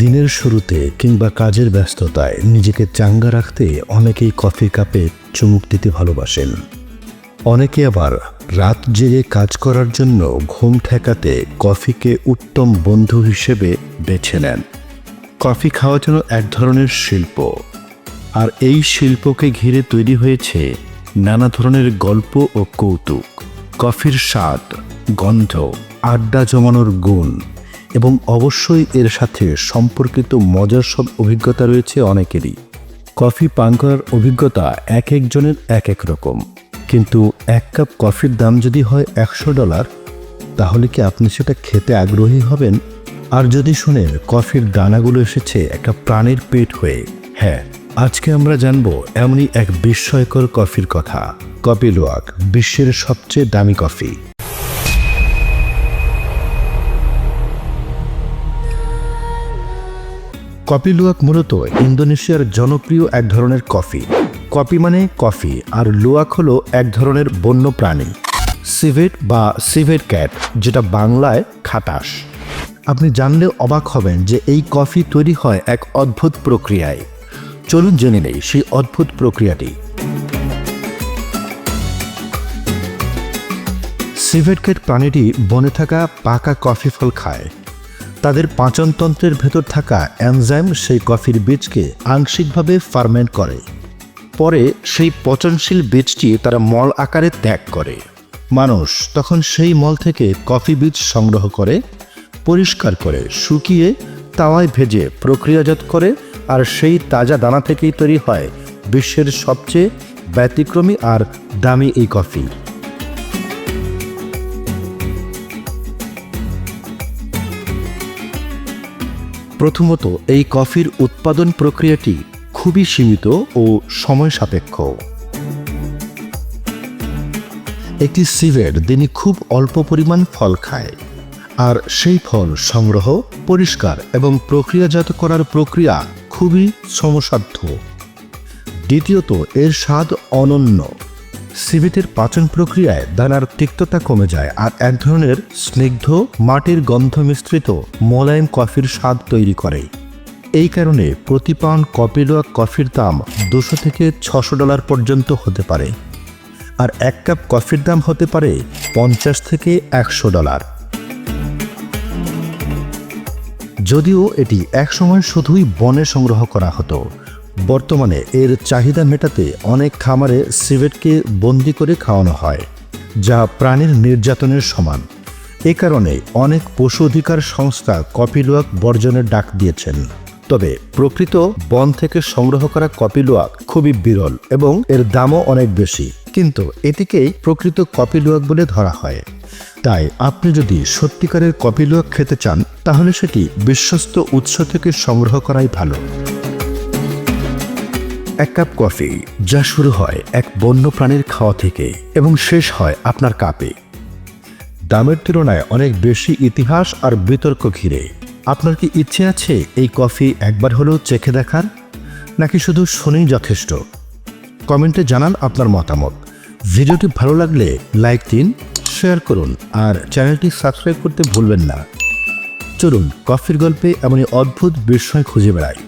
দিনের শুরুতে কিংবা কাজের ব্যস্ততায় নিজেকে চাঙ্গা রাখতে অনেকেই কফি কাপে চুমুক দিতে ভালোবাসেন। অনেকে আবার রাত জেগে কাজ করার জন্য ঘুম ঠেকাতে কফিকে উত্তম বন্ধু হিসেবে বেছে নেন। কফি খাওয়া যেন এক ধরনের শিল্প, আর এই শিল্পকে ঘিরে তৈরি হয়েছে নানা ধরনের গল্প ও কৌতুক। কফির স্বাদ, গন্ধ, আড্ডা জমানোর গুণ এবং অবশ্যই এর সাথে সম্পর্কিত মজার সব অভিজ্ঞতা রয়েছে অনেকেরই। কফি পান করার অভিজ্ঞতা এক একজনের এক এক রকম। কিন্তু এক কাপ কফির দাম যদি হয় একশো ডলার, তাহলে কি আপনি সেটা খেতে আগ্রহী হবেন? আর যদি শুনেন কফির দানাগুলো এসেছে একটা প্রাণীর পেট হয়ে হ্যাঁ আজকে আমরা জানব এমনই এক বিস্ময়কর কফির কথা। কপি লোয়াক বিশ্বের সবচেয়ে দামি কফি। কপি লুয়াক মূলত ইন্দোনেশিয়ার জনপ্রিয় এক ধরনের কফি। কপি মানে কফি, আর লুয়াক হলো এক ধরনের বন্য প্রাণী সিভেট বা সিভেট ক্যাট, যেটা বাংলায় খাটাস। আপনি জানলে অবাক হবেন যে এই কফি তৈরি হয় এক অদ্ভুত প্রক্রিয়ায়। চলুন জেনে নেই সেই অদ্ভুত প্রক্রিয়াটি। সিভেট ক্যাট প্রাণীটি বনে থাকা পাকা কফি ফল খায়। তাদের পাচনতন্ত্রের ভেতর থাকা এনজাইম সেই কফির বীজকে আংশিকভাবে ফার্মেন্ট করে। পরে সেই পচনশীল বীজটি তারা মল আকারে ত্যাগ করে। মানুষ তখন সেই মল থেকে কফি বীজ সংগ্রহ করে, পরিষ্কার করে, শুকিয়ে তাওয়ায় ভেজে প্রক্রিয়াজাত করে আর সেই তাজা দানা থেকেই তৈরি হয় বিশ্বের সবচেয়ে ব্যতিক্রমী আর দামি এই কফি। প্রথমত, এই কফির উৎপাদন প্রক্রিয়াটি খুবই সীমিত ও সময় সাপেক্ষ। একটি সিভেট তিনি খুব অল্প পরিমাণ ফল খায়, আর সেই ফল সংগ্রহ, পরিষ্কার এবং প্রক্রিয়াজাত করার প্রক্রিয়া খুবই শ্রমসাধ্য। দ্বিতীয়ত, এর স্বাদ অনন্য। সিভেটের পাচন প্রক্রিয়ায় দানার তিক্ততা কমে যায় আর এক ধরনের স্নিগ্ধ মাটির গন্ধ মিশ্রিত মোলায়েম কফির স্বাদ তৈরি করে। এই কারণে প্রতি পাউন্ড কপিলোয়া কফির দাম দুশো থেকে ছশো ডলার পর্যন্ত হতে পারে। আর এক কাপ কফির দাম হতে পারে পঞ্চাশ থেকে একশো ডলার। যদিও এটি একসময় শুধুই বনে সংগ্রহ করা হতো বর্তমানে এর চাহিদা মেটাতে অনেক খামারে সিভেটকে বন্দি করে খাওয়ানো হয়, যা প্রাণীর নির্যাতনের সমান। এ কারণে অনেক পশু অধিকার সংস্থা কপিলোয়াক বর্জনের ডাক দিয়েছেন। তবে প্রকৃত বন থেকে সংগ্রহ করা কপিলোয়াক খুবই বিরল এবং এর দামও অনেক বেশি। কিন্তু এটিকেই প্রকৃত কপিলোয়াক বলে ধরা হয়। তাই আপনি যদি সত্যিকারের কপিলোয়াক খেতে চান, তাহলে সেটি বিশ্বস্ত উৎস থেকে সংগ্রহ করাই ভালো। এক কাপ কফি, যা শুরু হয় এক বন্য প্রাণীর খাওয়া থেকে এবং শেষ হয় আপনার কাপে। দামের তুলনায় অনেক বেশি ইতিহাস আর বিতর্ক ঘিরে। আপনার কি ইচ্ছে আছে এই কফি একবার হলেও চেখে দেখার? নাকি শুধু শুনেই যথেষ্ট? কমেন্টে জানান আপনার মতামত। ভিডিওটি ভালো লাগলে লাইক দিন, শেয়ার করুন আর চ্যানেলটি সাবস্ক্রাইব করতে ভুলবেন না। চলুন কফির গল্পে এমনই অদ্ভুত বিস্ময় খুঁজে বেড়াই।